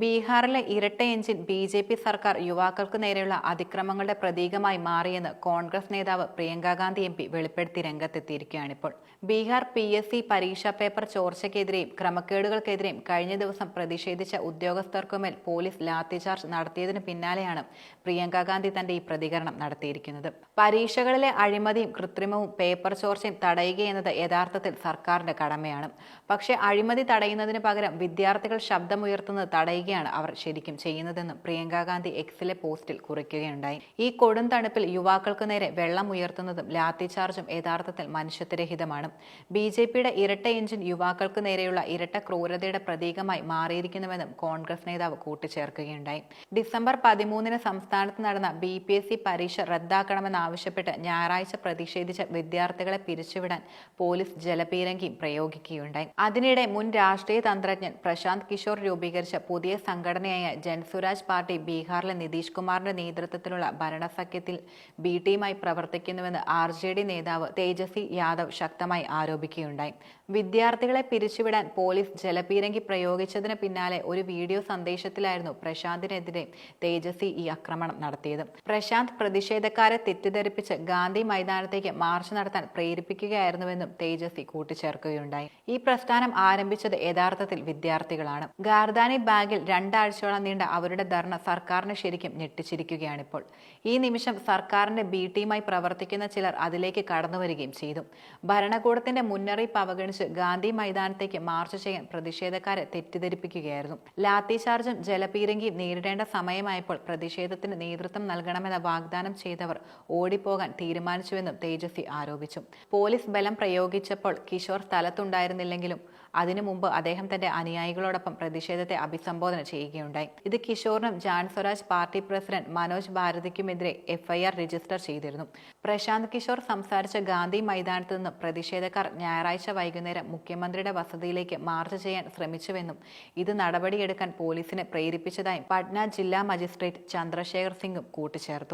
ബീഹാറിലെ ഇരട്ട engine B J P സർക്കാർ യുവാക്കൾക്ക് നേരെയുള്ള അതിക്രമങ്ങളുടെ പ്രതീകമായി മാറിയെന്ന് കോൺഗ്രസ് നേതാവ് പ്രിയങ്ക ഗാന്ധി എം പി വെളിപ്പെടുത്തി രംഗത്തെത്തിയിരിക്കുകയാണിപ്പോൾ. ബീഹാർ പി എസ് സി പരീക്ഷാ പേപ്പർ ചോർച്ചയ്ക്കെതിരെയും ക്രമക്കേടുകൾക്കെതിരെയും കഴിഞ്ഞ ദിവസം പ്രതിഷേധിച്ച ഉദ്യോഗസ്ഥർക്കുമേൽ പോലീസ് ലാത്തിചാർജ് നടത്തിയതിനു പിന്നാലെയാണ് പ്രിയങ്ക ഗാന്ധി തന്റെ ഈ പ്രതികരണം നടത്തിയിരിക്കുന്നത്. പരീക്ഷകളിലെ അഴിമതിയും കൃത്രിമവും പേപ്പർ ചോർച്ചയും തടയുകയെന്നത് യഥാർത്ഥത്തിൽ സർക്കാരിന്റെ കടമയാണ്. പക്ഷേ അഴിമതി തടയുന്നതിന് പകരം വിദ്യാർത്ഥികൾ ശബ്ദമുയർത്തുന്നത് തടയുകയാണ് അവർ ശരിക്കും ചെയ്യുന്നതെന്നും പ്രിയങ്ക ഗാന്ധി എക്സിലെ പോസ്റ്റിൽ കുറിക്കുകയുണ്ടായി. ഈ കൊടും തണുപ്പിൽ യുവാക്കൾക്ക് നേരെ വെള്ളം ഉയർത്തുന്നതും ലാത്തിചാർജും യഥാർത്ഥത്തിൽ മനുഷ്യത്വരഹിതമാണ്. ബി ജെ പിയുടെ ഇരട്ട എഞ്ചിൻ യുവാക്കൾക്ക് നേരെയുള്ള ഇരട്ട ക്രൂരതയുടെ പ്രതീകമായി മാറിയിരിക്കുന്നുവെന്നും കോൺഗ്രസ് നേതാവ് കൂട്ടിച്ചേർക്കുകയുണ്ടായി. ഡിസംബർ പതിമൂന്നിന് സംസ്ഥാനത്ത് നടന്ന ബി പി എസ് സി പരീക്ഷ റദ്ദാക്കണമെന്നാവശ്യപ്പെട്ട് ഞായറാഴ്ച പ്രതിഷേധിച്ച വിദ്യാർത്ഥികളെ പിരിച്ചുവിടാൻ പോലീസ് ജലപീരങ്കിയും പ്രയോഗിക്കുകയുണ്ടായി. അതിനിടെ മുൻ രാഷ്ട്രീയ തന്ത്രജ്ഞൻ പ്രശാന്ത് കിഷോർ രൂപീകരിച്ച പുതിയ സംഘടനയായ ജൻസുരാജ് പാർട്ടി ബീഹാറിലെ നിതീഷ് കുമാറിന്റെ നേതൃത്വത്തിലുള്ള ഭരണസഖ്യത്തിൽ ബി ടീമായി പ്രവർത്തിക്കുന്നുവെന്ന് ആർ ജെ ഡി നേതാവ് തേജസ്വി യാദവ് ശക്തമായി ആരോപിക്കുകയുണ്ടായി. വിദ്യാർത്ഥികളെ പിരിച്ചുവിടാൻ പോലീസ് ജലപീരങ്കി പ്രയോഗിച്ചതിന് പിന്നാലെ ഒരു വീഡിയോ സന്ദേശത്തിലായിരുന്നു പ്രശാന്തിനെതിരെ തേജസ്വി ഈ ആക്രമണം നടത്തിയത്. പ്രശാന്ത് പ്രതിഷേധക്കാരെ തെറ്റിദ്ധരിപ്പിച്ച് ഗാന്ധി മൈതാനത്തേക്ക് മാർച്ച് നടത്താൻ പ്രേരിപ്പിക്കുകയായിരുന്നുവെന്നും തേജസ്വി കൂട്ടിച്ചേർക്കുകയുണ്ടായി. ഈ പ്രസ്ഥാനം ആരംഭിച്ചത് യഥാർത്ഥത്തിൽ വിദ്യാർത്ഥികളാണ്. ഗാർദാനി ബാഗിൽ രണ്ടാഴ്ചയോളം നീണ്ട അവരുടെ ധർണ സർക്കാരിനെ ശരിക്കും ഞെട്ടിച്ചിരിക്കുകയാണിപ്പോൾ. ഈ നിമിഷം സർക്കാരിന്റെ ബി ടീമായി പ്രവർത്തിക്കുന്ന ചിലർ അതിലേക്ക് കടന്നു വരികയും ചെയ്തു. ഭരണകൂടത്തിന്റെ മുന്നറിയിപ്പ് അവഗണിച്ച് ഗാന്ധി മൈതാനത്തേക്ക് മാർച്ച് ചെയ്യാൻ പ്രതിഷേധക്കാരെ തെറ്റിദ്ധരിപ്പിക്കുകയായിരുന്നു. ലാത്തി ചാർജും ജലപീരങ്കിയും നേരിടേണ്ട സമയമായപ്പോൾ പ്രതിഷേധത്തിന് നേതൃത്വം നൽകണമെന്ന വാഗ്ദാനം ചെയ്തവർ ഓടിപ്പോകാൻ തീരുമാനിച്ചുവെന്നും തേജസ്വി ആരോപിച്ചു. പോലീസ് ബലം പ്രയോഗിച്ചപ്പോൾ കിഷോർ സ്ഥലത്തുണ്ടായിരുന്നില്ലെങ്കിലും അതിനു മുമ്പ് അദ്ദേഹം തന്റെ അനുയായികളോടൊപ്പം പ്രതിഷേധത്തെ അഭിസംബോധന ചെയ്യുകയുണ്ടായി. ഇത് കിഷോറിനും ജാൻ സ്വരാജ് പാർട്ടി പ്രസിഡന്റ് മനോജ് ഭാരതിക്കുമെതിരെ എഫ്ഐആർ രജിസ്റ്റർ ചെയ്തിരുന്നു. പ്രശാന്ത് കിഷോർ സംസാരിച്ച ഗാന്ധി മൈതാനത്ത് നിന്ന് പ്രതിഷേധക്കാർ ഞായറാഴ്ച വൈകുന്നേരം മുഖ്യമന്ത്രിയുടെ വസതിയിലേക്ക് മാർച്ച് ചെയ്യാൻ ശ്രമിച്ചുവെന്നും ഇത് നടപടിയെടുക്കാൻ പോലീസിനെ പ്രേരിപ്പിച്ചതായും പട്ന ജില്ലാ മജിസ്ട്രേറ്റ് ചന്ദ്രശേഖർ സിംഗും കൂട്ടിച്ചേർത്തു